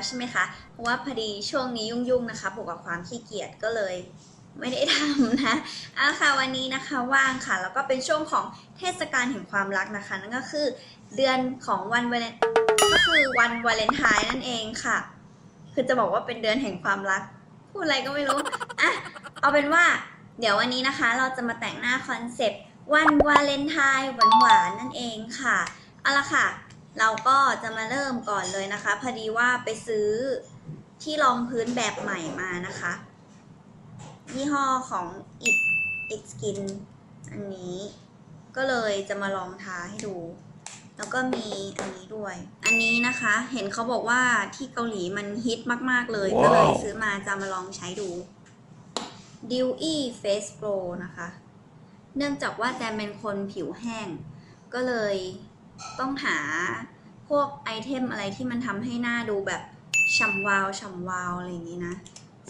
ล้วใช่ไหมคะ เพราะว่าพอดีช่วงนี้ยุ่งๆนะคะบวกกับความขี้เกียจก็เลยไม่ได้ทำนะเอาค่ะวันนี้นะคะว่างค่ะ แล้วก็เป็นช่วงของเทศกาลแห่งความรักนะคะ นั่นก็คือเดือนของวันวาเลนก็คือวันวาเลนไทน์นั่นเองค่ะ คือจะบอกว่าเป็นเดือนแห่งความรัก พูดอะไรก็ไม่รู้อะเอาเป็นว่า เดี๋ยววันนี้นะคะ เราจะมาแต่งหน้าคอนเซปต์วันวาเลนไทน์หวานๆนั่นเองค่ะเอาละค่ะ เราก็จะมาเริ่มก่อนเลยนะคะ พอดีว่าไปซื้อที่รองพื้นแบบใหม่มานะคะ ยี่ห้อของ It X Skin อันนี้ ก็เลยจะมาลองทาให้ดู แล้วก็มีอันนี้ด้วย อันนี้นะคะ เห็นเขาบอกว่าที่เกาหลีมันฮิตมาก ๆ เลยว้าวก็เลยซื้อมาจะมาลองใช้ดู Dewy Face Pro นะคะ เนื่องจากว่าแจมเป็นคนผิวแห้ง ก็เลย ต้องหาพวกไอเทมอะไรที่มันทำให้หน้าดูแบบฉ่ำวาวฉ่ำวาวอะไรอย่างนี้นะ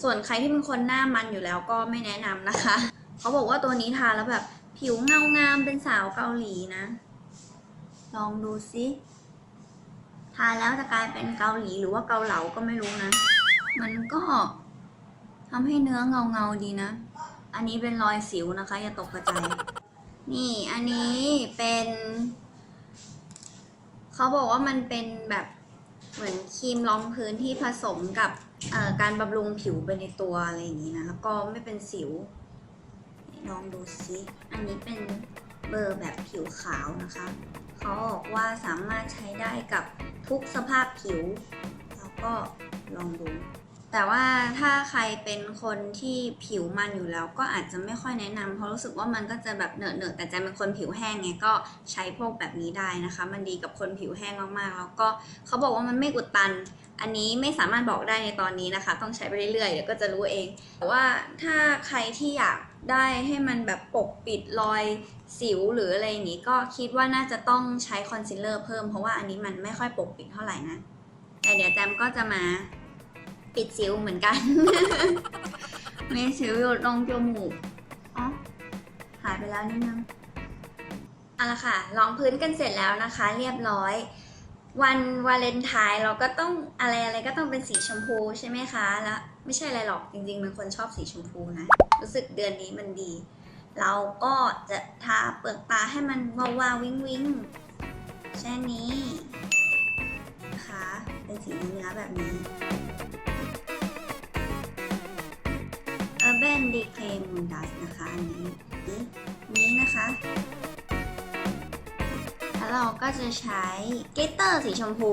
ส่วนใครที่เป็นคนหน้ามันอยู่แล้วก็ไม่แนะนำนะคะ เขาบอกว่าตัวนี้ทาแล้วแบบผิวเงางามเป็นสาวเกาหลีนะ ลองดูสิทาแล้วจะกลายเป็นเกาหลีหรือว่าเกาเหลาก็ไม่รู้นะ มันก็ทำให้เนื้อเงาเงาดีนะ อันนี้เป็นรอยสิวนะคะ อย่าตกใจ นี่อันนี้เป็น เขาบอกว่ามันเป็นแบบเหมือนครีมรองพื้นที่ผสมกับการบำรุงผิวไปในตัวอะไรอย่างนี้นะ แล้วก็ไม่เป็นสิว ลองดูซิ อันนี้เป็นเบอร์แบบผิวขาวนะคะ เขาบอกว่าสามารถใช้ได้กับทุกสภาพผิว แล้วก็ลองดู แต่ว่าถ้าใครเป็นคนที่ผิวมันอยู่แล้ว ก็อาจจะไม่ค่อยแนะนำเพราะรู้สึกว่ามันก็จะแบบเหนอะเนอะแต่ใจเป็นคนผิวแห้งไงก็ใช้พวกแบบนี้ได้นะคะ มันดีกับคนผิวแห้งมากๆ แล้วก็เขาบอกว่ามันไม่อุดตัน อันนี้ไม่สามารถบอกได้ในตอนนี้นะคะ ต้องใช้ไปเรื่อยๆเดี๋ยวก็จะรู้เอง แต่ว่าถ้าใครที่อยากได้ให้มันแบบปกปิดรอยสิวหรืออะไรอย่างนี้ก็คิดว่าน่าจะต้องใช้คอนซีลเลอร์เพิ่มเพราะว่าอันนี้มันไม่ค่อยปกปิดเท่าไหร่นะแต่เดี๋ยวแจมก็จะมา ปิดสิวเหมือนกัน มีสิวอยู่ตรงจมูกอ๋อหายไปแล้วนิดนึงเอาละค่ะลองพื้นกันเสร็จแล้วนะคะ เรียบร้อย วันวาเลนไทน์เราก็ต้องอะไรอะไรก็ต้องเป็นสีชมพูใช่ไหมคะ แล้วไม่ใช่อะไรหรอกจริงๆเป็นคนชอบสีชมพูนะ รู้สึกเดือนนี้มันดี เราก็จะทาเปลือกตาให้มันวาวาวิงวิงแค่นี้นะคะเป็นสีเนื้อๆแบบนี้ Urban Decay Moon Dust นะคะอันนี้นี่นี้นะคะแล้วเราก็จะใช้เกตเตอร์สีชมพู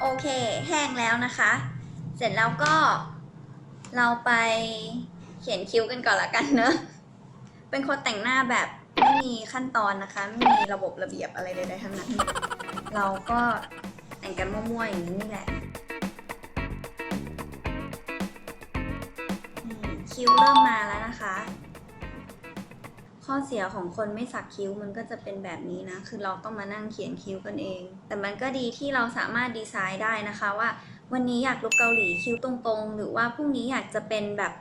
โอเค แห้งแล้วนะคะ เสร็จแล้วก็เราไปเขียนคิ้วกันก่อนละกันเนอะเป็นคนแต่งหน้าแบบไม่มีขั้นตอนนะคะ ไม่มีระบบระเบียบอะไรใดๆทั้งนั้น เราก็แต่งกันมั่วๆอย่างนี้นี่แหละ คิ้วเริ่มมาแล้วนะคะ ข้อเสียของคนไม่สักคิ้วมันก็จะเป็นแบบนี้นะ คือเราต้องมานั่งเขียนคิ้วกันเอง แต่มันก็ดีที่เราสามารถดีไซน์ได้นะคะว่าวันนี้อยากลุกเกาหลีคิ้วตรงๆ หรือว่าพรุ่งนี้อยากจะเป็นแบบ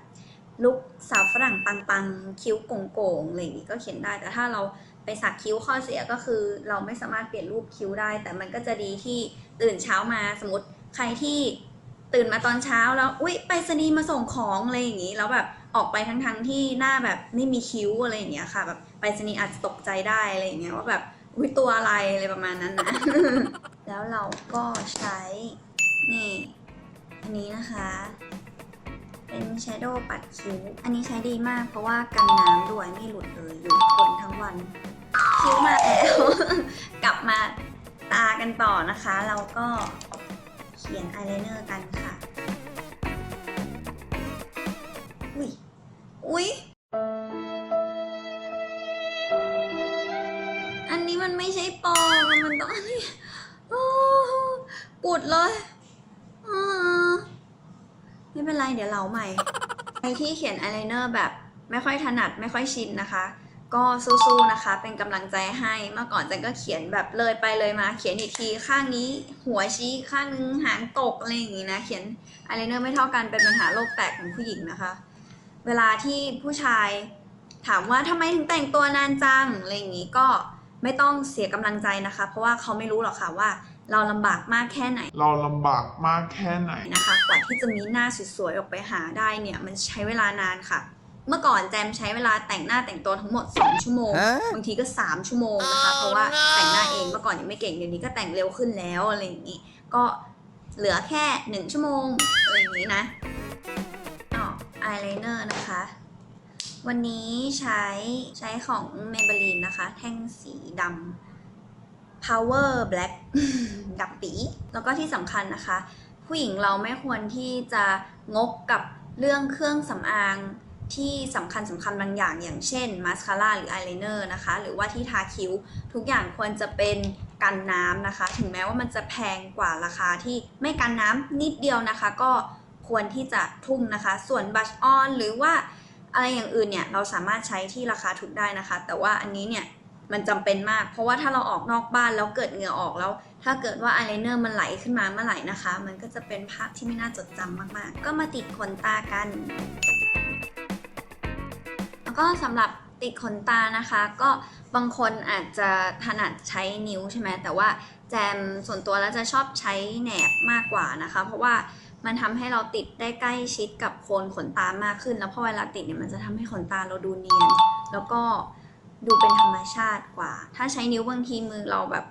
ลุกสาวฝรั่งปังๆ คิ้วโก่งๆอะไรอย่างนี้ก็เขียนได้ แต่ถ้าเราไปสักคิ้วข้อเสียก็คือ เราไม่สามารถเปลี่ยนรูปคิ้วได้ แต่มันก็จะดีที่ตื่นเช้ามาสมมติใครที่ ตื่นมาตอนเช้าแล้วอุ๊ยไปสนีย์มาส่งของอะไรอย่างนี้แล้วแบบออกไปทั้งๆที่หน้าแบบไม่มีคิ้วอะไรอย่างเงี้ยค่ะ แบบไปสนีย์อาจจะตกใจได้อะไรอย่างเงี้ยว่าแบบอุ๊ยตัวอะไรอะไรประมาณนั้นนะ แล้วเราก็ใช้นี่อันนี้นะคะ เป็น Shadow ปัดคิ้ว อันนี้ใช้ดีมากเพราะว่ากันน้ำด้วยไม่หลุดเลยอยู่ทนทั้งวัน คิ้วมาแล้ว กลับมาตากันต่อนะคะ เราก็ ขียนอายไลเนอร์กันค่ะ อุ้ย อุ้ย อันนี้มันไม่ใช่ปอมมันต้องอันนี้ปุดเลยอ่าไม่เป็นไร เดี๋ยวเราใหม่ใครที่เขียนอายไลเนอร์แบบไม่ค่อยถนัดไม่ค่อยชินนะคะ ก็สู้ๆนะคะ เป็นกำลังใจให้เมื่อก่อนจันก็เขียนแบบเลยไปเลยมา เขียนอีกทีข้างนี้ หัวชี้ข้างนึงหางตกอะไรอย่างงี้นะเขียนอายไลเนอร์ไม่เท่ากันเป็นปัญหาโลกแตกของผู้หญิงนะคะ เวลาที่ผู้ชายถามว่าทำไมถึงแต่งตัวนานจังอะไรอย่างงี้ก็ไม่ต้องเสียกำลังใจนะคะ เพราะว่าเขาไม่รู้หรอกค่ะว่า เราลำบากมากแค่ไหน เราลำบากมากแค่ไหนนะคะกว่าที่จะมีหน้าสวยๆออกไปหาได้เนี่ยมันใช้เวลานานค่ะ เมื่อก่อนแจมใช้เวลาแต่งหน้าแต่งตัวทั้งหมด 2 ชั่วโมง บางทีก็ 3 ชั่วโมงนะคะ เพราะว่าแต่งหน้าเองเมื่อก่อนยังไม่เก่งเดี๋ยวนี้ก็แต่งเร็วขึ้นแล้วอะไรอย่างนี้ ก็เหลือแค่ 1 ชั่วโมงอะไรอย่างนี้นะอ๋ออายไลเนอร์นะคะ วันนี้ใช้ใช้ของ Maybelline นะคะ แท่งสีดำ Power Black ดับปี แล้วก็ที่สำคัญนะคะ ผู้หญิงเราไม่ควรที่จะงกกับเรื่องเครื่องสำอาง ที่สำคัญสำคัญบางอย่าง อย่างเช่นมาสคาร่าหรืออายไลเนอร์นะคะ หรือว่าที่ทาคิ้ว ทุกอย่างควรจะเป็นกันน้ำนะคะ ถึงแม้ว่ามันจะแพงกว่าราคาที่ไม่กันน้ำนิดเดียวนะคะ ก็ควรที่จะทุ่มนะคะ ส่วนบัชออนหรือว่าอะไรอย่างอื่นเนี่ยเราสามารถใช้ที่ราคาถูกได้นะคะ แต่ว่าอันนี้เนี่ยมันจำเป็นมาก เพราะว่าถ้าเราออกนอกบ้านแล้วเกิดเหงื่อออกแล้ว ถ้าเกิดว่าอายไลเนอร์มันไหลขึ้นมาเมื่อไหร่นะคะ มันก็จะเป็นภาพที่ไม่น่าจดจำมากๆ ก็มาติดขนตากัน ก็สำหรับติดขนตานะคะ ก็บางคนอาจจะถนัดใช้นิ้วใช่ไหมแต่ว่าแจมส่วนตัวแล้วจะชอบใช้แหนบมากกว่านะคะ เพราะว่ามันทำให้เราติดได้ใกล้ชิดกับโคนขนตามากขึ้น แล้วพอเวลาติดเนี่ยมันจะทำให้ขนตาเราดูเนียน แล้วก็ดูเป็นธรรมชาติกว่า ถ้าใช้นิ้วบางทีมือเราแบบ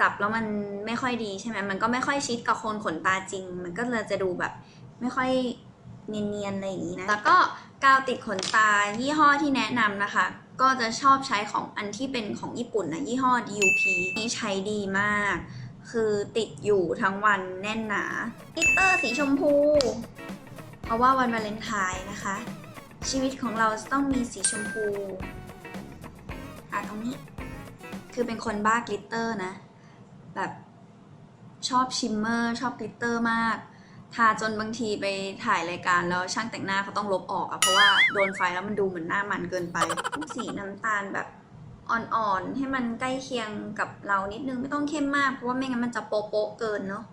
จับแล้วมันไม่ค่อยดีใช่ไหมมันก็ไม่ค่อยชิดกับโคนขนตาจริง มันก็เลยจะดูแบบไม่ค่อยเนียนๆอะไรอย่างนี้นะ แล้วก็ กาวติดขนตายี่ห้อที่แนะนำนะคะ ก็จะชอบใช้ของอันที่เป็นของญี่ปุ่นนะยี่ห้อ DUP นี่ใช้ดีมาก คือติดอยู่ทั้งวันแน่นหนากลิตเตอร์สีชมพู เพราะว่าวันวาเลนไทน์นะคะ ชีวิตของเราต้องมีสีชมพูอะตรงนี้ คือเป็นคนบ้ากลิตเตอร์นะ แบบชอบชิมเมอร์ ชอบกลิตเตอร์มาก ทาจนบางทีไปถ่ายรายการแล้วช่างแต่งหน้าเขาต้องลบออกอะเพราะว่าโดนไฟแล้วมันดูเหมือนหน้ามันเกินไปสีน้ำตาลแบบอ่อนๆ ให้มันใกล้เคียงกับเรานิดนึงไม่ต้องเข้มมากเพราะว่าไม่งั้นมันจะโป๊ะๆเกินเนาะ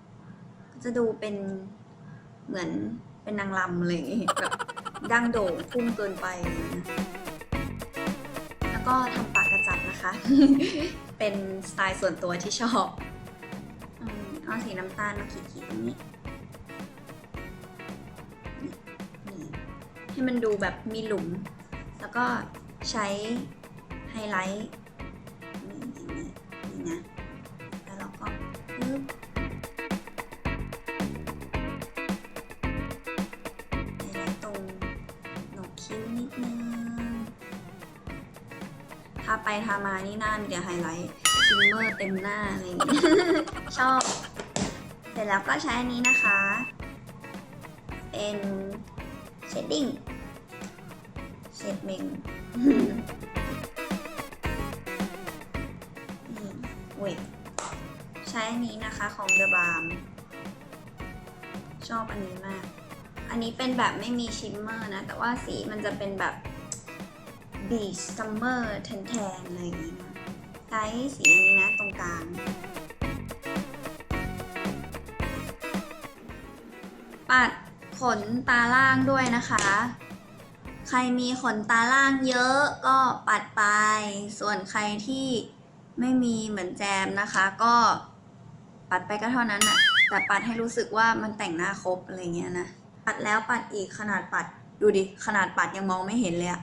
จะดูเป็นเหมือนเป็นนางรำอะไรอย่างงี้แบบดังโด่งพุ่งเกินไป แล้วก็ทำปากกระจับนะคะ เป็นสไตล์ส่วนตัวที่ชอบอืมเอาสีน้ำตาลมาขีดๆตรงนี้ ให้มันดูแบบมีหลุม แล้วก็ใช้ไฮไลท์นี่อย่างนี้นี่นะ แล้วเราก็ปึ๊บไฮไลท์ตรงหนกคิ้วนิดนึงทาไปทามานี่หน้ามีแต่ไฮไลท์ชิมเมอร์เต็มหน้าอะไรอย่างเงี้ยชอบ เสร็จแล้วก็ใช้อันนี้นะคะ เป็น ชดดิ้งเชดเมงนี่เว้ยใช้อันนี้นะคะของ The Balm ชอบอันนี้มาก อันนี้เป็นแบบไม่มีชิมเมอร์นะ แต่ว่าสีมันจะเป็นแบบ Beach Summer แทนๆอะไรอย่างนี้นะใช้สีอันนี้นะตรงกลางปัด ขนตาล่างด้วยนะคะ ใครมีขนตาล่างเยอะก็ปัดไป ส่วนใครที่ไม่มีเหมือนแจมนะคะ ก็ปัดไปก็เท่านั้นน่ะแต่ปัดให้รู้สึกว่ามันแต่งหน้าครบอะไรเงี้ยนะ ปัดแล้วปัดอีกขนาดปัดดูดิ ขนาดปัดยังมองไม่เห็นเลยอะ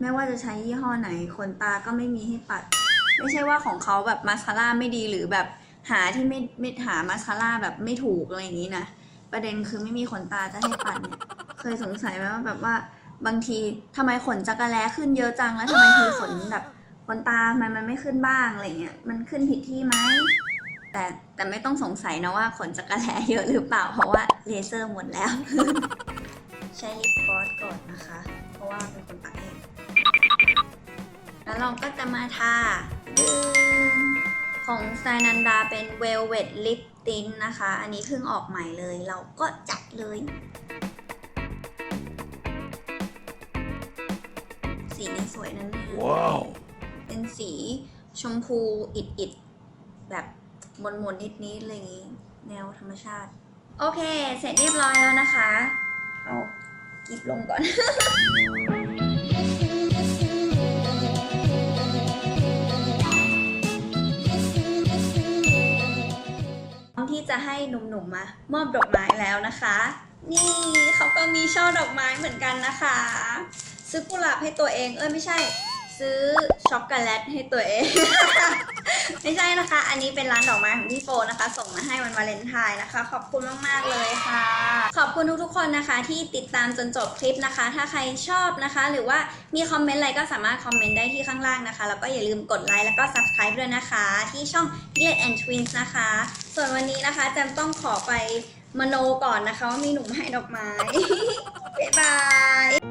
ไม่ว่าจะใช้ยี่ห้อไหนขนตาก็ไม่มีให้ปัด ไม่ใช่ว่าของเขาแบบมาสคาร่าไม่ดีหรือแบบหาที่ไม่ไม่หามาสคาร่าแบบไม่ถูกอะไรอย่างนี้นะ ประเด็นคือไม่มีขนตาจะให้ปัดเนี่ย เคยสงสัยไหมว่าแบบว่าบางทีทำไมขนจักรแล้ขึ้นเยอะจังแล้วทำไมคือขนแบบขนตาทำไมมันไม่ขึ้นบ้างอะไรเงี้ยมันขึ้นผิดที่ไหมแต่แต่ไม่ต้องสงสัยนะว่าขนจักรแล้เยอะหรือเปล่า เพราะว่าเลเซอร์หมดแล้ว ใช้ลิปกลอสก่อนนะคะ เพราะว่าเป็นคนปากแห้งแล้วเราก็จะมาทาของไซนันดาเป็น Velvet Lip Tint นะคะ อันนี้เพิ่งออกใหม่เลย เราก็จัดเลย สีนี้สวยนั่นเอง Wow เป็นสีชมพูอิดๆ แบบมนมนๆนิดๆอะไรอย่างงี้ แนวธรรมชาติ โอเค เสร็จเรียบร้อยแล้วนะคะ เอากิบลงก่อน ที่จะให้หนุ่มๆมามอบดอกไม้แล้วนะคะ นี่เขาก็มีช่อดอกไม้เหมือนกันนะคะ ซื้อกุหลาบให้ตัวเองเอ้ยไม่ใช่ ซื้อช็อกโกแลตให้ตัวเอง ไม่ใช่นะคะ อันนี้เป็นร้านดอกไม้ของพี่โฟนะคะ ส่งมาให้วันวาเลนไทน์นะคะ ขอบคุณมากๆเลยค่ะ ขอบคุณทุกๆคนนะคะ ที่ติดตามจนจบคลิปนะคะ ถ้าใครชอบนะคะ หรือว่ามีคอมเมนต์อะไรก็สามารถคอมเมนต์ได้ที่ข้างล่างนะคะแล้วก็อย่าลืมกดไลค์แล้วก็ subscribe ด้วยนะคะ ที่ช่อง p i l e t and Twins นะคะ ส่วนวันนี้นะคะแจมต้องขอไปมโนก่อนนะคะว่ามีหนุ่มให้ดอกไม้ บ๊ายบาย